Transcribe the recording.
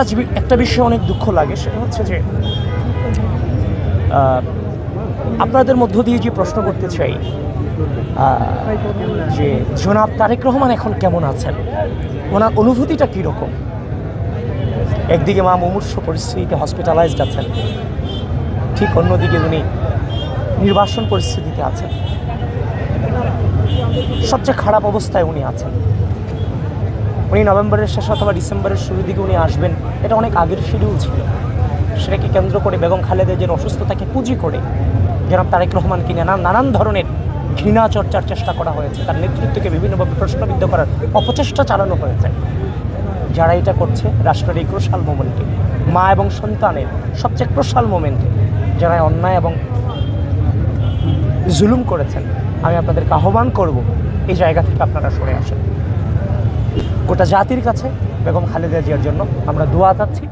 একটা একটা বিষয়ে অনেক দুঃখ লাগে, সেটা হচ্ছে যে আপনাদের মধ্য দিয়ে যে প্রশ্ন করতে চাই যে জনাব তারেক রহমান এখন কেমন আছেন? ওনার অনুভূতিটা কীরকম? একদিকে মা মুমূর্ষ পরিস্থিতিতে হসপিটালাইজড আছেন, ঠিক অন্যদিকে উনি নির্বাসন পরিস্থিতিতে আছেন। সবচেয়ে খারাপ অবস্থায় উনি আছেন। উনি নভেম্বরের শেষ অথবা ডিসেম্বরের শুরুর দিকে উনি আসবেন, এটা অনেক আগের শিডিউল ছিল। সেটাকে কেন্দ্র করে বেগম খালেদের যেন অসুস্থতাকে পুঁজি করে জনাব তারেক রহমানকে নিয়ে নানান নানান ধরনের ঘৃণা চর্চার চেষ্টা করা হয়েছে। তার নেতৃত্বকে বিভিন্নভাবে প্রশ্নবিদ্ধ করার অপচেষ্টা চালানো হয়েছে। যারা এটা করছে, রাষ্ট্রের এই ক্রোশাল মোমেন্টে। মা এবং সন্তানের সবচেয়ে ক্রোশাল মোমেন্টে। যারা অন্যায় এবং জুলুম করেছেন, আমি আপনাদেরকে আহ্বান করব, এই জায়গা থেকে আপনারা সরে আসেন। গোটা জাতির কাছে বেগম খালেদা জিয়ার জন্য আমরা দোয়া চাচ্ছি।